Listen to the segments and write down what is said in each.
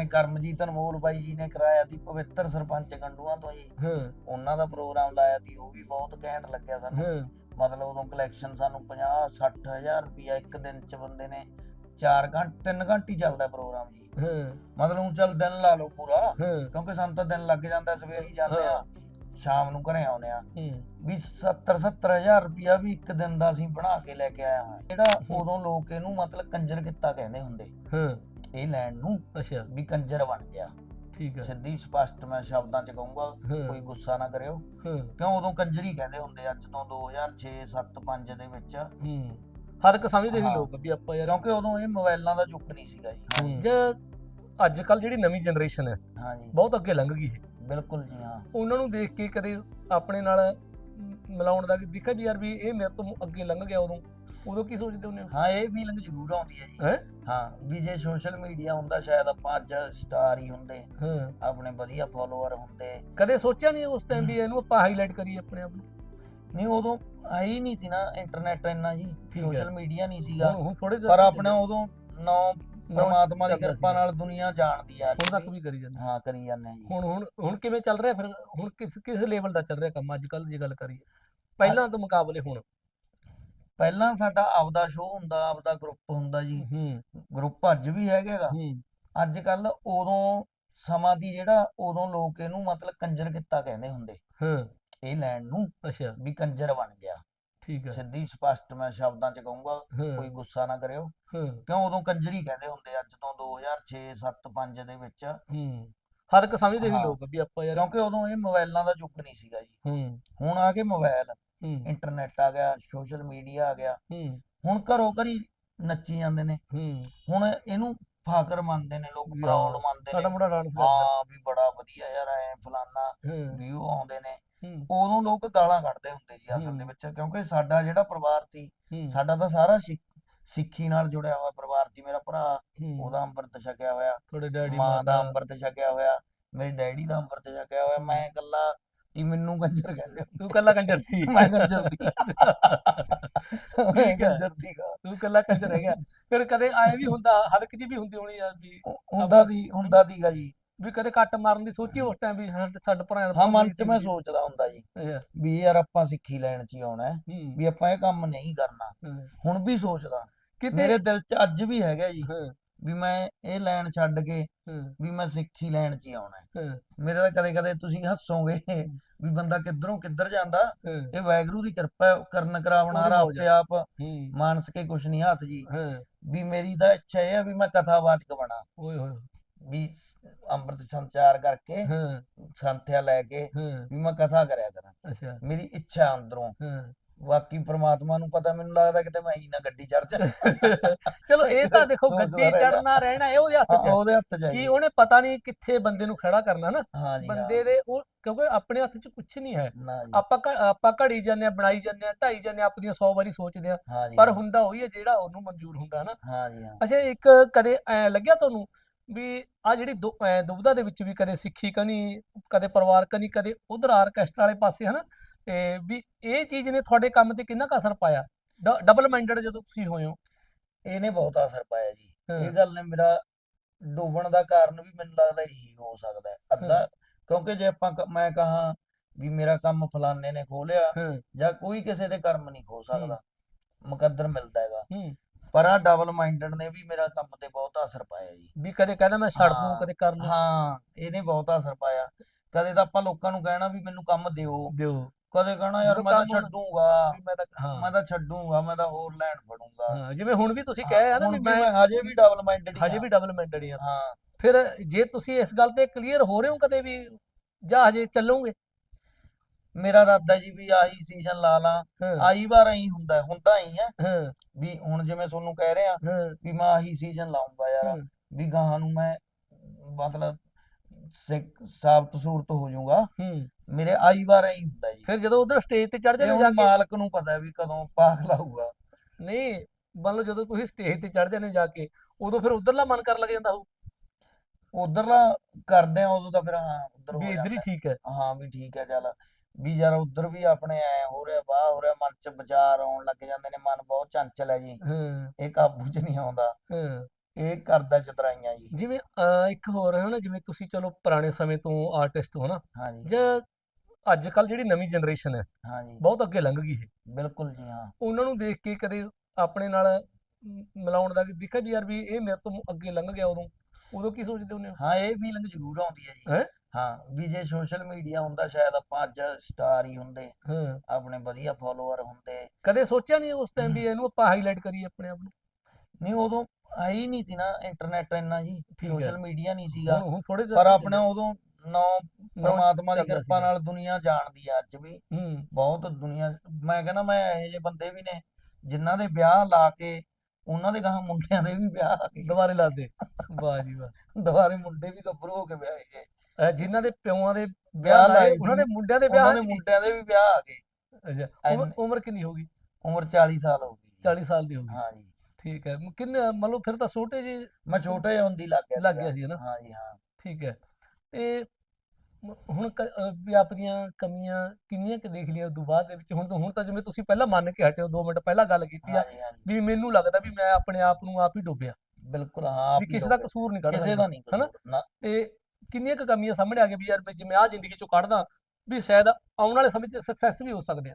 ਆਪਣੇ ਕਰਮਜੀਤ ਅਨਮੋਲ ਬਾਈ ਜੀ ਨੇ ਕਰਾਇਆ ਸੀ ਪਵਿੱਤਰ ਸਰਪੰਚ ਗੰਡੂਆਂ ਤੋਂ ਜੀ। ਹਾਂ। ਉਹਨਾਂ ਦਾ ਪ੍ਰੋਗਰਾਮ ਲਾਇਆ ਸੀ ਉਹ ਵੀ ਬਹੁਤ ਘੈਂਟ ਲੱਗਿਆ ਸਾਨੂੰ। ਹਾਂ। ਮਤਲਬ ਉਦੋਂ ਕਲੈਕਸ਼ਨ ਸਾਨੂੰ 50 60 ਹਜ਼ਾਰ ਰੁਪਇਆ ਇੱਕ ਦਿਨ ਚ ਬੰਦੇ ਨੇ 4 ਘੰਟੇ 3 ਘੰਟੇ ਚੱਲਦਾ ਪ੍ਰੋਗਰਾਮ ਜੀ। ਹਾਂ। ਮਤਲਬ ਉਹ ਚੱਲ ਦਿਨ ਲਾ ਲਓ ਪੂਰਾ ਹਾਂ। ਕਿਉਂਕਿ ਸਾਨੂੰ ਤਾਂ ਦਿਨ ਲੱਗ ਜਾਂਦਾ ਸਵੇਰ ਹੀ ਜਾਂਦੇ ਆ। ਸ਼ਾਮ ਨੂੰ ਘਰੇ ਆਉਂਦੇ ਆ। ਵੀ 70 70 ਹਜ਼ਾਰ ਰੁਪਇਆ ਵੀ ਇੱਕ ਦਿਨ ਦਾ ਅਸੀਂ ਬਣਾ ਕੇ ਲੈ ਕੇ ਆਇਆ ਹਾਂ। ਜਿਹੜਾ ਉਦੋਂ ਲੋਕ ਇਹਨੂੰ ਮਤਲਬ ਕੰਜਰ ਕਿੱਤਾ ਕਹਿੰਦੇ ਹੁੰਦੇ। ਹਾਂ। ਇਹ ਲੈਣ ਨੂੰ। ਅੱਛਾ। ਵੀ ਕੰਜਰ ਬਣ ਗਿਆ। ਠੀਕ ਹੈ ਸਿੱਧੀ ਸਪਸ਼ਟ ਮੈਂ ਸ਼ਬਦਾਂ ਚ ਕਹੂੰਗਾ ਹਾਂ। ਕੋਈ ਗੁੱਸਾ ਨਾ ਕਰਿਓ। ਹਾਂ। ਕਿਉਂ? ਉਦੋਂ ਕੰਜਰੀ ਕਹਿੰਦੇ ਹੁੰਦੇ ਅੱਜ ਤੋਂ 2006 7 5 ਦੇ ਵਿੱਚ। ਹੂੰ। ਹਰ ਇੱਕ ਸਮਝਦੇ ਸੀ ਹਾਂ। ਲੋਕ ਵੀ ਆਪਾਂ ਯਾਰ ਕਿਉਂਕਿ ਉਦੋਂ ਇਹ ਮੋਬਾਈਲਾਂ ਦਾ ਯੁੱਗ ਨਹੀਂ ਸੀਗਾ ਜੀ। ਜੇ ਅੱਜ ਕੱਲ ਜਿਹੜੀ ਨਵੀਂ ਜਨਰੇਸ਼ਨ ਹੈ ਹਾਂਜੀ ਬਹੁਤ ਅੱਗੇ ਲੰਘ ਗਈ ਹੈ। ਬਿਲਕੁਲ ਜੀ ਹਾਂ। ਉਹਨਾਂ ਨੂੰ ਦੇਖ ਕੇ ਕਦੇ ਆਪਣੇ ਨਾਲ ਮ, ਮਿਲਾਉਣ ਦਾ ਦਿਖਿਆ ਵੀ ਯਾਰ ਵੀ ਇਹ ਮੇਰੇ ਤੋਂ ਅੱਗੇ ਲੰਘ ਗਿਆ ਉਦੋਂ। ਉਦੋਂ ਕੀ ਸੋਚਦੇ ਹੁੰਦੇ ਹੋ? ਹਾਂ ਇਹ ਫੀਲਿੰਗ ਜ਼ਰੂਰ ਆਉਂਦੀ ਹੈ ਜੀ। ਹੈਂ? ਹਾਂ ਵੀ ਜੇ ਸੋਸ਼ਲ ਮੀਡੀਆ ਹੁੰਦਾ ਸ਼ਾਇਦ ਆਪਾਂ ਅੱਜ ਸਟਾਰ ਹੀ ਹੁੰਦੇ ਹਾਂ। ਆਪਣੇ ਵਧੀਆ ਫਾਲੋਅਰ ਹੁੰਦੇ। ਕਦੇ ਸੋਚਿਆ ਨਹੀਂ ਉਸ ਟਾਈਮ ਵੀ ਇਹਨੂੰ ਆਪਾਂ ਹਾਈਲਾਈਟ ਕਰੀਏ ਆਪਣੇ ਆਪ ਨੂੰ? ਨਹੀਂ ਉਦੋਂ ਆਈ ਨਹੀਂ ਸੀ ਨਾ ਇੰਟਰਨੈਟ ਇੰਨਾ ਜੀ। ਸੋਸ਼ਲ ਮੀਡੀਆ ਨਹੀਂ ਸੀਗਾ। ਪਰ ਆਪਣੇ ਉਦੋਂ ਨੌ ਪਰਮਾਤਮਾ ਦੀ ਕਿਰਪਾ। ਨਾਲ ਦੁਨੀਆ ਜਾਣਦੀ ਆ ਹੁਣ ਤੱਕ ਵੀ ਕਰੀ ਜਾਂਦੇ। ਹਾਂ ਕਰੀ ਜਾਂਦੇ ਜੀ। ਹੁਣ ਹੁਣ ਹੁਣ ਕਿਵੇਂ ਚੱਲ ਰਿਹਾ ਫਿਰ? ਹੁਣ ਕਿਸ ਕਿਸ ਲੈਵਲ ਦਾ ਚੱਲ ਰਿਹਾ ਕੰਮ ਅੱਜ ਕੱਲ ਜੇ ਗੱਲ ਕਰੀਏ। ਪਹਿਲਾਂ ਤੋਂ ਮੁਕਾਬਲੇ ਹੁਣ ਪਹਿਲਾਂ ਸਾਡਾ ਆਪਦਾ ਸ਼ੋਅ ਹੁੰਦਾ ਆਪਦਾ ਗਰੁੱਪ ਹੁੰਦਾ ਜੀ। ਹੂੰ। ਗਰੁੱਪ ਅੱਜ ਵੀ ਹੈਗਾਗਾ ਹੂੰ। ਅੱਜ ਕੱਲ ਉਦੋਂ ਸਮਾਂ ਦੀ ਜਿਹੜਾ ਉਦੋਂ ਲੋਕ ਇਹਨੂੰ ਮਤਲਬ ਕੰਜਰ ਕਿੱਤਾ ਕਹਿੰਦੇ ਹੁੰਦੇ। ਹਾਂ। ਇਹ ਲੈਣ ਨੂੰ ਅੱਛਾ। ਵੀ ਕੰਜਰ ਬਣ ਗਿਆ। ਠੀਕ ਹੈ ਸਿੱਧੀ ਸਪਸ਼ਟ ਮੈਂ ਸ਼ਬਦਾਂ ਚ ਕਹੂੰਗਾ ਕੋਈ ਗੁੱਸਾ ਨਾ ਕਰਿਓ। ਕਿਉਂ ਉਦੋਂ ਕੰਜਰੀ ਕਹਿੰਦੇ ਹੁੰਦੇ ਅੱਜ ਤੋਂ 2006 7 5 ਦੇ ਵਿੱਚ। ਹੂੰ। ਹਰ ਇੱਕ ਸਮਝਦੇ ਸੀ। ਲੋਕ ਵੀ ਆਪਾਂ ਯਾਰ ਕਿਉਂਕਿ ਉਦੋਂ ਇਹ ਮੋਬਾਈਲਾਂ ਦਾ ਯੁੱਗ ਨਹੀਂ ਸੀਗਾ ਜੀ। ਹੂੰ। ਹੁਣ ਆ ਕੇ ਮੋਬਾਈਲ ਹੂੰ। ਇੰਟਰਨੈਟ ਆ ਗਿਆ ਸੋਸ਼ਲ ਮੀਡੀਆ ਆ ਗਿਆ। ਹੂੰ। ਹੁਣ ਘਰੋਂ ਘਰੀ ਨੱਚੀ ਜਾਂਦੇ ਨੇ। ਹੂੰ। ਹੁਣ ਇਹਨੂੰ ਫਾਕਰ ਮੰਨਦੇ ਨੇ ਲੋਕ ਵੀ ਪ੍ਰਾਊਡ ਮੰਨਦੇ ਸਾਡਾ ਨੇ। ਮੁੰਡਾ ਡਾਂਸ ਕਰਦਾ। ਹਾਂ ਵੀ ਬੜਾ ਵਧੀਆ ਯਾਰ ਐ ਫਲਾਨਾ ਹਾਂ। ਵਿਊ ਆਉਂਦੇ ਨੇ। ਹੂੰ। ਉਦੋਂ ਲੋਕ ਗਾਲਾਂ ਕੱਢਦੇ ਹੁੰਦੇ ਜੀ ਅਸਲ ਦੇ ਹੂੰ। ਵਿੱਚ ਕਿਉਂਕਿ ਸਾਡਾ ਜਿਹੜਾ ਪਰਿਵਾਰ ਸੀ ਹੂੰ। ਸਾਡਾ ਤਾਂ ਸਾਰਾ ਸਿੱਖ- ਸਿੱਖੀ ਨਾਲ ਜੁੜਿਆ ਹੋਇਆ ਪਰਿਵਾਰ ਸੀ। ਮੇਰਾ ਭਰਾ ਹੂੰ। ਉਹਦਾ ਅੰਮ੍ਰਿਤ ਛਕਿਆ ਹੋਇਆ। ਤੁਹਾਡੇ ਡੈਡੀ ਮਾਂ ਦਾ ਅੰਮ੍ਰਿਤ ਛਕਿਆ ਹੋਇਆ। ਮੇਰੇ ਡੈਡੀ ਦਾ ਅੰਮ੍ਰਿਤ ਛਕਿਆ ਹੋਇਆ। ਮੈਂ ਇਕੱਲਾ ਕਿ ਮੈਨੂੰ ਕੰਜਰ ਕਹਿੰਦੇ ਤੂੰ ਕੱਲਾ ਕੰਜਰ ਸੀ। ਮੈਂ ਕੰਜਰ ਦੀ। ਮੈਂ। ਕੰਜਰ ਦੀ ਗਾ। ਤੂੰ ਕੱਲਾ ਕੰਜਰ ਰਹਿ ਗਿਆ ਫਿਰ ਕਦੇ ਆਏ ਵੀ ਹੁੰਦਾ ਹਲਕ ਜੀ ਵੀ ਹੁੰਦੀ ਹੋਣੀ ਯਾਰ ਵੀ ਹੁੰਦਾ ਦੀ ਹੁੰਦਾ ਦੀਗਾ ਜੀ। ਵੀ ਕਦੇ ਕੱਟ ਮਾਰਨ ਦੀ ਸੋਚੀ ਉਸ ਟਾਈਮ ਵੀ ਸਾਡੇ ਸਾਡੇ ਭਰਾ ਹਾਂ ਮਨ ਚ ਮੈਂ ਸੋਚਦਾ ਹੁੰਦਾ ਜੀ ਵੀ ਯਾਰ ਆਪਾਂ ਸਿੱਖੀ ਲੈਣ ਚ ਹੀ ਆਉਣਾ ਹੈ ਵੀ ਆਪਾਂ ਇਹ ਕੰਮ ਨਹੀਂ ਕਰਨਾ। ਹੁਣ ਵੀ ਸੋਚਦਾ। ਕਿਤੇ ਮੇਰੇ ਦਿਲ ਚ ਅੱਜ ਵੀ ਹੈਗਾ ਜੀ। ਹਾਂ। ਵੀ ਮੈਂ ਇਹ ਲੈਣ ਛੱਡ ਕੇ ਵੀ ਮੈਂ ਸਿੱਖੀ ਲੈਣ ਚ ਹੀ ਆਉਣਾ ਹੈ। ਮੇਰੇ ਤਾਂ ਕਦੇ ਕਦੇ ਤੁਸੀਂ ਹੱਸੋਗੇ ਵੀ ਬੰਦਾ ਕਿੱਧਰੋਂ ਕਿੱਧਰ ਜਾਂਦਾ ਇਹ ਵਾਹਿਗੁਰੂ ਦੀ ਕਿਰਪਾ ਹੈ, ਕਰਨ ਕਰਾਵਣਾਰ ਉਹਦੀ ਮੌਜ ਆਪੇ ਆਪ ਹੂੰ। ਮਾਨਸ ਕੇ ਕੁਛ ਨਹੀਂ ਹੱਥ ਜੀ। ਹਾਂ। ਵੀ ਮੇਰੀ ਤਾਂ ਇੱਛਾ ਇਹ ਹੈ ਵੀ ਮੈਂ ਕਥਾਵਾਚਕ ਬਣਾ। ਓਏ ਹੋਏ। ਵੀ ਅੰਮ੍ਰਿਤ ਸੰਚਾਰ ਕਰਕੇ ਹਾਂ। ਸੰਥਿਆ ਲੈ ਕੇ ਹਾਂ। ਵੀ ਮੈਂ ਕਥਾ ਕਰਿਆ ਕਰਾਂ। ਅੱਛਾ। ਮੇਰੀ ਇੱਛਾ ਅੰਦਰੋਂ। ਹਾਂ। ਬਾਕੀ ਪ੍ਰਮਾਤਮਾ ਨੂੰ ਪਤਾ ਮੈਨੂੰ ਲੱਗਦਾ ਕਿਤੇ ਮੈਂ ਹੀ ਨਾ ਗੱਡੀ ਚੜ ਜਾ ਚਲੋ ਇਹ ਤਾਂ ਦੇਖੋ ਗੱਡੀ। ਚੜਨਾ ਰਹਿਣਾ ਇਹ ਉਹਦੇ ਹੱਥ 'ਚ। ਉਹਦੇ ਹੱਥ ਕੀ ਜਾਈ ਉਹਨੇ ਪਤਾ ਨਹੀਂ ਕਿੱਥੇ ਬੰਦੇ ਨੂੰ ਖੜਾ ਕਰਨਾ ਨਾ। ਬੰਦੇ ਦੇ ਉਹ ਕਿਉਂਕਿ ਆਪਣੇ ਹੱਥ 'ਚ ਕੁਝ ਨਹੀਂ ਹੈ। ਆਪਾਂ ਆਪਾਂ ਘੜੀ ਜਾਂਦੇ ਆ ਬਣਾਈ ਜਾਂਦੇ ਆ ਢਾਈ ਜਾਂਦੇ ਆ ਆਪਣੀਆਂ 100 ਵਾਰੀ ਸੋਚਦੇ ਆ ਪਰ। ਹੁੰਦਾ ਉਹੀ ਹੈ ਜਿਹੜਾ ਉਹਨੂੰ ਮਨਜ਼ੂਰ ਹੁੰਦਾ ਨਾ। ਹਾਂ ਅੱਛਾ ਇੱਕ ਕਦੇ ਐ ਲੱਗਿਆ ਤੁਹਾਨੂੰ ਵੀ ਆ ਜਿਹੜੀ ਦੁਬਿਧਾ ਦੇ ਵਿੱਚ ਵੀ ਕਦੇ ਸਿੱਖੀ ਕਨੀ ਕਦੇ ਪਰਿਵਾਰ ਕਨੀ ਕਦੇ ਉਧਰ ਆਰਕੈਸਟਰਾ ਵਾਲੇ ਪਾਸੇ ਹਨਾ? ਤੇ ਵੀ ਇਹ ਚੀਜ਼ ਨੇ ਤੁਹਾਡੇ ਕੰਮ ਤੇ ਕਿੰਨਾ ਕੁ ਅਸਰ ਪਾਇਆ? ਡਬਲ ਮਾਈਂਡਡ ਜਦੋਂ ਤੁਸੀਂ ਹੋਏ ਹੋ। ਇਹਨੇ ਬਹੁਤ ਅਸਰ ਪਾਇਆ ਜੀ। ਇਹ ਗੱਲ ਨੇ ਮੇਰਾ ਡੁੱਬਣ ਦਾ ਕਾਰਨ ਵੀ ਮੈਨੂੰ ਲੱਗਦਾ ਇਹੀ ਹੋ ਸਕਦਾ। ਹੈ। ਅੱਧਾ ਕਿਉਂਕਿ ਜੇ ਆਪਾਂ ਮੈਂ ਕਹਾ ਵੀ ਮੇਰਾ ਕੰਮ ਫਲਾਣੇ ਨੇ ਖੋਲਿਆ ਜਾਂ ਕੋਈ ਕਿਸੇ ਦੇ ਕਰਮ ਨਹੀਂ ਖੋ ਸਕਦਾ। ਮੁਕੱਦਰ ਮਿਲਦਾ ਹੈਗਾ। ਪਰ ਆ ਡਬਲ ਮਾਈਂਡਡ ਨੇ ਵੀ ਮੇਰਾ ਕੰਮ ਤੇ ਬਹੁਤ ਅਸਰ ਪਾਇਆ ਜੀ। ਵੀ ਕਦੇ ਕਹਿੰਦਾ ਮੈਂ ਛੱਡ ਦੂੰ ਕਦੇ ਕਰ ਲੂੰ। ਹਾਂ ਇਹਨੇ ਬਹੁਤ ਅਸਰ ਪਾਇਆ। ਕਦੇ ਤਾਂ ਆਪਾਂ ਲੋਕਾਂ ਨੂੰ ਕਹਿਣਾ ਵੀ ਮੈਨੂੰ ਕੰਮ ਦਿਓ। ਦਿਓ। ਕਦੇ ਕਹਿਣਾ ਯਾਰ ਮੈਂ ਤਾਂ ਛੱਡੂਗਾ ਮੈਂ ਤਾਂ ਹਾਂ। ਮੈਂ ਤਾਂ ਛੱਡੂਗਾ ਮੈਂ ਤਾਂ ਹੋਰ ਲੈਣ ਫੜੂੰਗਾ। ਹਾਂ ਜਿਵੇਂ ਹੁਣ ਵੀ ਤੁਸੀਂ ਕਹੇ ਆ ਨਾ ਵੀ ਮੈਂ ਹਜੇ ਵੀ ਡਬਲ ਮਾਈਂਡਡ ਹਜੇ ਵੀ ਡਬਲ ਮਾਈਂਡਡ ਹੀ ਹਾਂ। ਫਿਰ ਜੇ ਤੁਸੀਂ ਇਸ ਗੱਲ ਤੇ ਕਲੀਅਰ ਹੋ ਰਹੇ ਹੋ ਕਦੇ ਵੀ ਜਾਂ ਹਜੇ ਚੱਲੋਗੇ? ਮੇਰਾ ਇਰਾਦਾ ਜੀ ਵੀ ਆਹੀ ਸੀਜ਼ਨ ਲਾ ਲਾਂ। ਹਾਂ। ਆਈ ਵਾਰ ਐਂ ਹੁੰਦਾ ਹੈ, ਹੁੰਦਾ ਹੀ ਹੈ ਹਾਂ। ਵੀ ਹੁਣ ਜਿਵੇਂ ਤੁਹਾਨੂੰ ਕਹਿ ਰਿਹਾ ਹਾਂ। ਵੀ ਮੈਂ ਆਹੀ ਸੀਜ਼ਨ ਲਾਉਂਗਾ ਯਾਰ। ਹਾਂ, ਵੀ ਗਾਹਾਂ ਨੂੰ ਮੈਂ ਮਤਲਬ ਸਿੱਖ- ਸਾਬਤ ਸੂਰਤ ਹੋ ਜਾਊਗਾ। ਹੂੰ। ਮੇਰੇ ਆਈ ਵਾਰ ਐਂ ਹੁੰਦਾ ਜੀ। ਫਿਰ ਜਦੋਂ ਉਧਰ ਸਟੇਜ ਤੇ ਚੜ ਤੇ ਜਾਂਦੇ ਜਾ ਕੇ? ਮਾਲਕ ਨੂੰ ਪਤਾ ਵੀ ਕਦੋਂ ਪਾਖ ਲਾਊਗਾ। ਨਹੀਂ ਮੰਨ ਲਓ ਜਦੋਂ ਤੁਸੀਂ ਸਟੇਜ ਤੇ ਚੜ ਜਾਂਦੇ ਜਾ ਕੇ ਉਦੋਂ ਫਿਰ ਉਧਰਲਾ ਮਨ ਕਰਨ ਲੱਗ ਜਾਂਦਾ ਹੋਊ। ਉਧਰਲਾ ਕਰਦੇ ਆ ਉਦੋਂ ਤਾਂ ਫਿਰ ਹਾਂ ਉਧਰ ਵੀ ਹੋ ਇੱਧਰ ਹੀ ਜਾਂਦਾ। ਠੀਕ ਹੈ। ਹਾਂ ਵੀ ਠੀਕ ਹੈ ਚੱਲ। ਵੀ ਯਾਰ ਉਧਰ ਵੀ ਆਪਣੇ ਐ ਹੋ ਰਿਹਾ ਵਾਹ ਹੋ ਰਿਹਾ ਮਨ ਚ ਵਿਚਾਰ ਆਉਣ ਲੱਗ ਜਾਂਦੇ ਨੇ ਮਨ ਬਹੁਤ ਚੰਚਲ ਹੈ ਜੀ। ਹਾਂ। ਇਹ ਕਾਬੂ ਚ ਨਹੀਂ ਆਉਂਦਾ। ਹਾਂ। ਇਹ ਕਰਦਾ ਚਤਰਾਈਆਂ ਜੀ। ਜਿਵੇਂ ਅਹ, ਇੱਕ ਹੋਰ ਹੈ ਨਾ ਜਿਵੇਂ ਤੁਸੀਂ ਚਲੋ ਪੁਰਾਣੇ ਸਮੇਂ ਤੋਂ ਆਰਟਿਸਟ ਹੋ ਨਾ ਹਾਂਜੀ ਜਾਂ। ਅੱਜ ਕੱਲ ਜਿਹੜੀ ਨਵੀਂ ਜਨਰੇਸ਼ਨ ਹੈ ਹਾਂਜੀ ਬਹੁਤ ਅੱਗੇ ਲੰਘ ਗਈ ਹੈ। ਬਿਲਕੁਲ ਜੀ ਹਾਂ। ਉਹਨਾਂ ਨੂੰ ਦੇਖ ਕੇ ਕਦੇ ਆਪਣੇ ਨਾਲ ਮ, ਮਿਲਾਉਣ ਦਾ ਦੇਖਿਆ ਵੀ ਯਾਰ ਵੀ ਇਹ ਮੇਰੇ ਤੋਂ ਅੱਗੇ ਲੰਘ ਗਿਆ ਉਦੋਂ। ਉਦੋਂ ਕੀ ਸੋਚਦੇ ਹੁੰਦੇ ਹੋ? ਹਾਂ ਇਹ ਫੀਲਿੰਗ ਜ਼ਰੂਰ ਆਉਂਦੀ ਹੈ ਜੀ। ਹੈਂ? ਹਾਂ ਵੀ ਜੇ ਸੋਸ਼ਲ ਮੀਡੀਆ ਹੁੰਦਾ ਸ਼ਾਇਦ ਆਪਾਂ ਅੱਜ ਸਟਾਰ ਹੀ ਹੁੰਦੇ ਹਾਂ। ਆਪਣੇ ਵਧੀਆ ਫਾਲੋਅਰ ਹੁੰਦੇ। ਕਦੇ ਸੋਚਿਆ ਨਹੀਂ ਉਸ ਟਾਈਮ ਵੀ। ਇਹਨੂੰ ਆਪਾਂ ਹਾਈਲਾਈਟ ਕਰੀਏ ਆਪਣੇ ਆਪ ਨੂੰ? ਨਹੀਂ ਉਦੋਂ ਆਈ ਨਹੀਂ ਸੀ ਨਾ ਇੰਟਰਨੈਟ ਇੰਨਾ ਜੀ ਠੀਕ ਹੈ। ਸੋਸ਼ਲ ਮੀਡੀਆ ਨਹੀਂ ਸੀਗਾ। ਹੁਣ ਹੁਣ ਥੋੜੇ ਪਰ ਆਪਣੇ ਉਦੋਂ ਨੌ ਪਰਮਾਤਮਾ ਦੀ ਚੱਲਦਾ ਕਿਰਪਾ ਸੀਗਾ। ਨਾਲ ਦੁਨੀਆ ਜਾਣਦੀ ਆ ਅੱਜ ਵੀ। ਹੂੰ। ਬਹੁਤ ਦੁਨੀਆ ਮੈਂ ਕਹਿੰਦਾ ਮੈਂ ਇਹੋ ਜਿਹੇ ਬੰਦੇ ਵੀ ਨੇ ਜਿਨ੍ਹਾਂ ਦੇ ਵਿਆਹ ਲਾ ਕੇ ਉਹਨਾਂ ਦੇ ਗਾਂ ਮੁੰਡਿਆਂ ਦੇ ਵੀ ਵਿਆਹ ਆ ਗਏ। ਦੁਬਾਰੇ ਲਾ ਦੇ। ਵਾਹ ਜੀ ਵਾਹ। ਦੁਬਾਰੇ ਮੁੰਡੇ ਵੀ ਗੱਭਰੂ ਹੋ ਕੇ ਵਿਆਹੇ ਗਏ ਅਹ ਜਿਨ੍ਹਾਂ ਦੇ ਪਿਓਾਂ ਦੇ ਵਿਆਹ ਵਿਆਹ ਲਾਏ ਲਾਏ ਉਹਨਾਂ ਦੇ ਸੀ, ਮੁੰਡਿਆਂ ਦੇ ਵਿਆਹ ਉਹਨਾਂ ਦੇ ਮੁੰਡਿਆਂ ਦੇ ਵੀ ਵਿਆਹ ਆ ਗਏ। ਅੱਛਾ ਉਮਰ ਐਨ- ਉਮਰ ਕਿੰਨੀ ਹੋ ਗਈ? ਉਮਰ 40 ਸਾਲ ਹੋ ਗਈ। 40 ਸਾਲ ਦੀ ਹੋ ਗਈ। ਹਾਂ ਜੀ। ਠੀਕ ਹੈ ਮ- ਕਿੰਨੇ ਮੰਨ ਲਓ ਫਿਰ ਤਾਂ ਛੋਟੇ ਜੀ ਮੈਂ ਛੋਟੇ ਹੁੰਦੀ ਲੱਗ ਗਿਆ ਲੱਗ ਸੀਗਾ। ਗਿਆ ਸੀ ਨਾ ਹਾਂ ਜੀ ਹਾਂ। ਠੀਕ ਹੈ ਤੇ ਮ- ਹੁਣ ਕ- ਅਹ ਵੀ ਆਪਣੀਆਂ ਕਮੀਆਂ ਕਿੰਨੀਆਂ ਕਿ ਦੇਖ ਲਈਆਂ ਉਦੋਂ ਬਾਅਦ ਦੇ ਵਿੱਚ? ਹੁਣ ਤਾਂ ਹੁਣ ਤਾਂ ਜਿਵੇਂ ਤੁਸੀਂ ਪਹਿਲਾਂ ਮੰਨ ਕੇ ਹਟੇ ਹੋ 2 ਮਿੰਟ ਪਹਿਲਾਂ ਗੱਲ ਕੀਤੀ ਆ ਹਾਂ ਜੀ ਹਾਂ ਜੀ। ਵੀ ਮੈਨੂੰ ਲੱਗਦਾ ਵੀ ਮੈਂ ਆਪਣੇ ਆਪ ਨੂੰ ਆਪ ਹੀ ਡੋਬਿਆ। ਬਿਲਕੁਲ ਹਾਂ ਆਪ ਵੀ ਹੀ ਕਿਸੇ ਦਾ ਲੋਕ- ਕਸੂਰ ਨਹੀਂ ਕੱਢ ਕਿਸੇ ਦਾ ਨਹੀਂ ਹਨਾ? ਕਸੂਰ, ਨਾ। ਤੇ ਕਿੰਨੀਆਂ ਕੁ ਕਮੀਆਂ ਸਾਹਮਣੇ ਆ ਗਈਆਂ ਵੀ ਯਾਰ ਵੀ ਜਿਵੇਂ ਆ ਜ਼ਿੰਦਗੀ ਚੋਂ ਕੱਢਦਾ ਵੀ ਸ਼ਾਇਦ ਆਉਣ ਵਾਲੇ ਸਮੇਂ 'ਚ ਸਕਸੈਸ ਵੀ ਹੋ ਸਕਦੇ ਆ।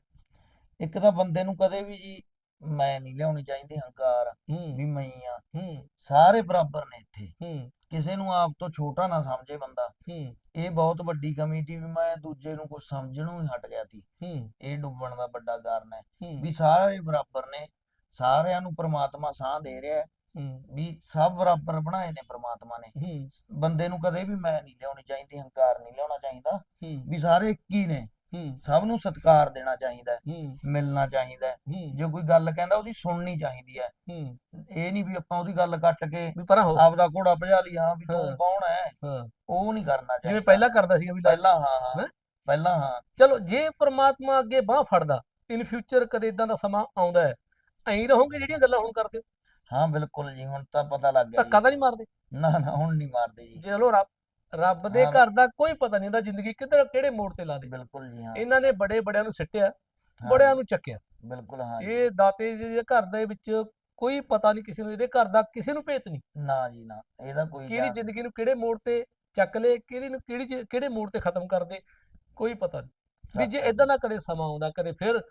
ਇੱਕ ਤਾਂ ਬੰਦੇ ਨੂੰ ਕਦੇ ਵੀ ਜੀ ਮੈਂ ਨਹੀਂ ਲਿਆਉਣੀ ਚਾਹੀਦੀ ਹੰਕਾਰ। ਹੂੰ। ਵੀ ਮੈਂ ਆ ਹੂੰ। ਸਾਰੇ ਬਰਾਬਰ ਨੇ ਇੱਥੇ। ਹੂੰ। ਕਿਸੇ ਨੂੰ ਆਪ ਤੋਂ ਛੋਟਾ ਨਾ ਸਮਝੇ ਬੰਦਾ। ਹੂੰ। ਇਹ ਬਹੁਤ ਵੱਡੀ ਕਮੀ ਸੀ ਵੀ ਮੈਂ ਦੂਜੇ ਨੂੰ ਕੁਝ ਸਮਝਣੋਂ ਹੀ ਹਟ ਗਿਆ ਸੀ। ਹੂੰ। ਇਹ ਡੁੱਬਣ ਦਾ ਵੱਡਾ ਕਾਰਨ ਹੈ। ਹੂੰ। ਵੀ ਸਾਰੇ ਬਰਾਬਰ ਨੇ। ਸਾਰਿਆਂ ਨੂੰ ਪ੍ਰਮਾਤਮਾ ਸਾਹ ਦੇ ਰਿਹਾ ਹੈ। ਹੂੰ। ਵੀ ਸਭ ਬਰਾਬਰ ਬਣਾਏ ਨੇ ਪ੍ਰਮਾਤਮਾ ਨੇ। ਹੂੰ। ਬੰਦੇ ਨੂੰ ਕਦੇ ਵੀ ਮੈਂ ਨਹੀਂ ਲਿਆਉਣੀ ਚਾਹੀਦੀ ਹੰਕਾਰ ਨਹੀਂ ਲਿਆਉਣਾ ਚਾਹੀਦਾ। ਹੂੰ। ਵੀ ਸਾਰੇ ਇੱਕ ਹੀ ਨੇ। ਹੂੰ। ਸਭ ਨੂੰ ਸਤਿਕਾਰ ਦੇਣਾ ਚਾਹੀਦਾ ਹੈ, ਹੂੰ। ਮਿਲਣਾ ਚਾਹੀਦਾ ਹੈ। ਹੂੰ। ਜੇ ਕੋਈ ਗੱਲ ਕਹਿੰਦਾ ਉਹਦੀ ਸੁਣਨੀ ਚਾਹੀਦੀ ਹੈ। ਹੂੰ। ਇਹ ਨਹੀਂ ਵੀ ਆਪਾਂ ਉਹਦੀ ਗੱਲ ਕੱਟ ਕੇ ਵੀ ਪਰਾਂ ਹੋ ਆਪਦਾ ਘੋੜਾ ਭਜਾ ਲਈ ਹਾਂ ਵੀ ਹਾਂ। ਤੂੰ ਕੌਣ ਹੈ? ਹਾਂ। ਉਹ ਨਹੀਂ ਕਰਨਾ ਜਿਵੇਂ ਚਾਹੀਦਾ ਪਹਿਲਾਂ ਕਰਦਾ ਸੀਗਾ ਵੀ ਲੈ ਪਹਿਲਾਂ ਹਾਂ ਹਾਂ। ਹੈਂ? ਪਹਿਲਾਂ ਹਾਂ। ਚਲੋ ਜੇ ਪ੍ਰਮਾਤਮਾ ਅੱਗੇ ਬਾਹ ਫੜਦਾ ਇਨ ਫਿਊਚਰ ਕਦੇ ਇਦਾਂ ਦਾ ਸਮਾਂ ਆਉਂਦਾ ਹੈ ਐਂ ਰਹੋਗੇ ਜਿਹੜੀਆਂ ਗੱਲਾਂ ਹੁਣ ਕਰਦੇ ਹੋ? ਹਾਂ ਬਿਲਕੁਲ ਜੀ ਹੁਣ ਤਾਂ ਪਤਾ ਲੱਗ ਗਿਆ ਧੱਕਾ ਤਾਂ ਨਹੀਂ ਮਾਰਦੇ? ਨਾ ਨਾ ਹੁਣ ਨਹੀਂ ਮਾਰਦੇ ਜੀ। ਚਲੋ ਰੱਬ ਰੱਬ ਦੇ। ਘਰ ਦਾ ਕੋਈ ਪਤਾ ਨਹੀਂ ਹੁੰਦਾ ਜ਼ਿੰਦਗੀ ਕਿੱਧਰ ਕਿਹੜੇ ਮੋੜ ਤੇ ਲਾ ਦੇ। ਬਿਲਕੁਲ ਜੀ ਹਾਂ। ਇਹਨਾਂ ਨੇ ਬੜੇ ਬੜਿਆਂ ਨੂੰ ਸਿੱਟਿਆ ਬੜਿਆਂ ਨੂੰ ਚੱਕਿਆ। ਬਿਲਕੁਲ ਹਾਂ। ਇਹ ਦਾਤੇ ਜੀ ਦੇ ਘਰ ਦੇ ਵਿੱਚ ਕੋਈ ਪਤਾ ਨਹੀਂ ਕਿਸੇ ਨੂੰ ਇਹਦੇ ਘਰ ਦਾ ਕਿਸੇ ਨੂੰ ਭੇਤ ਨਹੀਂ। ਨਾ ਜੀ ਨਾ। ਇਹਦਾ ਕੋਈ ਜਾਣ- ਜ਼ਿੰਦਗੀ ਨੂੰ ਕਿਹੜੇ ਮੋੜ ਤੇ ਚੱਕ ਲੇ ਕਿਹਦੀ ਨੂੰ ਕਿਹੜੀ ਕਿਹੜੇ ਮੋੜ ਤੇ ਖਤਮ ਕਰ ਦੇ ਕੋਈ ਪਤਾ ਨਹੀਂ। ਵੀ ਜੇ ਇਦਾਂ ਦਾ ਕਦੇ ਸਮਾਂ ਆਉਂਦਾ ਕਦੇ ਫਿਰ